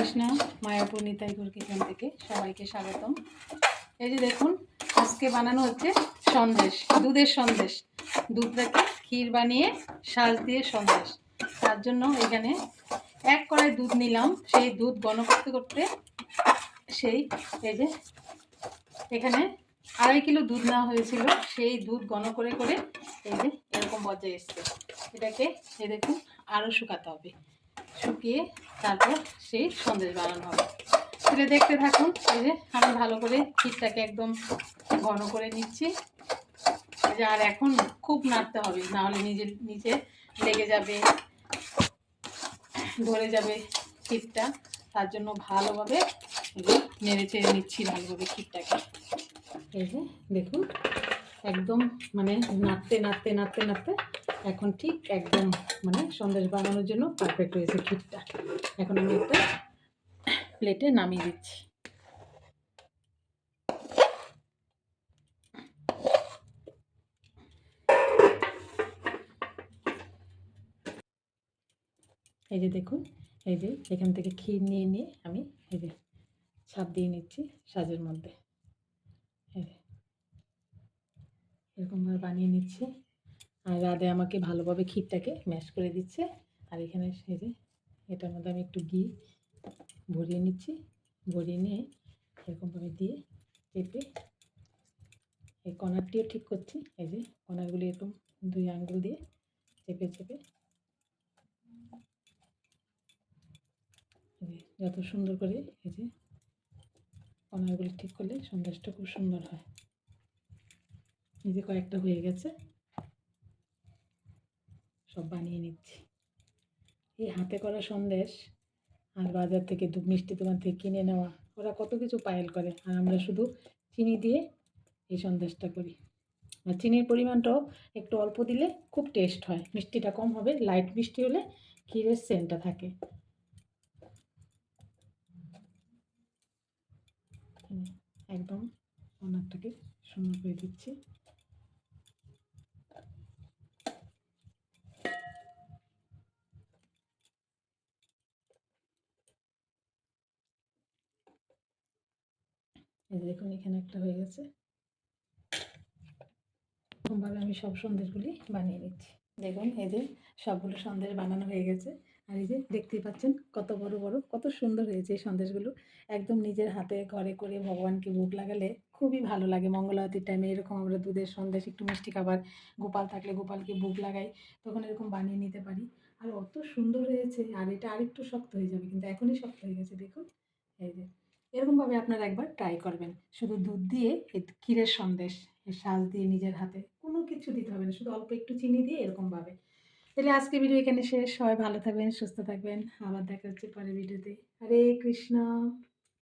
Krishna Mayapur Nitaipur kitchen থেকে সবাইকে স্বাগতম। এই যে দেখুন, আজকে বানানো হচ্ছে সন্দেশ, দুধের সন্দেশ। দুধটাকে ক্ষীর বানিয়ে সাজ দিয়ে সন্দেশ। তার জন্য এখানে এক কড়াই দুধ নিলাম। সেই দুধ গণ করতে করতে সেই, এই যে এখানে আড়াই কিলো দুধ নেওয়া হয়েছিল। সেই দুধ ঘন করে করে এই যে এরকম পর্যায়ে এসছে। এটাকে এ দেখুন আরও শুকাতে হবে। শুকিয়ে তারপর সেই সন্দেশ বানানো হবে। সেটা দেখতে থাকুন, এই যে আমি ভালো করে ক্ষীরটাকে একদম ঘন করে নিচ্ছি। যে আর এখন খুব নাড়তে হবে, নাহলে নিজে, নিচে লেগে যাবে, ধরে যাবে ক্ষীরটা তার জন্য ভালোভাবে নেড়ে চেড়ে নিচ্ছি ভালোভাবে ক্ষীরটাকে এই যে দেখুন, একদম মানে নাড়তে নাড়তে নাড়তে নাড়তে এখন ঠিক একদম মানে সন্দেশ বানানোর জন্য পারফেক্ট হয়েছে ক্ষীরটা। এখন আমি একটা প্লেটে নামিয়ে দিচ্ছি। এই যে দেখুন, এই যে এখান থেকে ক্ষীর নিয়ে নিয়ে আমি এই যে ছাপ দিয়ে নিচ্ছি সাজের মধ্যে। এরকমভাবে বানিয়ে নিচ্ছি। আর রাধে আমাকে ভালোভাবে ক্ষীরটাকে ম্যাশ করে দিচ্ছে। আর এখানে যে এটার মধ্যে আমি একটু ঘি ভরিয়ে নিচ্ছি। ভরিয়ে নিয়ে এরকমভাবে দিয়ে চেপে এই কণারটিও ঠিক করছি। এই যে কণারগুলি এরকম দুই আঙ্গুল দিয়ে চেপে চেপে। যত সুন্দর করে এই যে কণারগুলি ঠিক করলে সন্দেশটা খুব সুন্দর হয়। এই যে কয়েকটা হয়ে গেছে। সব বানিয়ে নিচ্ছি। এই হাতে করা সন্দেশ আর বাজার থেকে দু মিষ্টি দোকান থেকে কিনে নেওয়া। ওরা কত কিছু পায়েল করে। আর আমরা শুধু চিনি দিয়ে এই সন্দেশটা করি। আর চিনির পরিমাণটাও একটু অল্প দিলে খুব টেস্ট হয়। মিষ্টিটা কম হবে লাইট মিষ্টি হলে ক্ষীরের সেন্টটা থাকে। একদম অনারটাকে সুন্দর করে দিচ্ছি। দেখুন, এখানে একটা হয়ে গেছে। এরকমভাবে আমি সব সন্দেশগুলি বানিয়ে নিচ্ছি। দেখুন, এই যে সবগুলো সন্দেশ বানানো হয়ে গেছে। আর এই যে দেখতেই পাচ্ছেন, কত বড় বড়, কত সুন্দর হয়েছে এই সন্দেশগুলো। একদম নিজের হাতে ঘরে করে ভগবানকে ভোগ লাগালে খুবই ভালো লাগে। মঙ্গলাতির টাইমে এরকম আমরা দুধের সন্দেশ, একটু মিষ্টি খাবার, গোপাল থাকলে গোপালকে ভোগ লাগাই, তখন এরকম বানিয়ে নিতে পারি। আর অত সুন্দর হয়েছে, আর এটা আরেকটু শক্ত হয়ে যাবে, কিন্তু এখনই শক্ত হয়ে গেছে, দেখুন। এই যে এরকমভাবে আপনারা একবার ট্রাই করবেন। শুধু দুধ দিয়ে ক্ষীরের সন্দেশ সাজ দিয়ে নিজের হাতে, কোনো কিছু দিতে হবে না, শুধু অল্প একটু চিনি দিয়ে এরকমভাবে। তাহলে আজকে ভিডিও এখানে শেষ। সবাই ভালো থাকবেন, সুস্থ থাকবেন। আবার দেখা হচ্ছে পরের ভিডিওতে হরে কৃষ্ণ।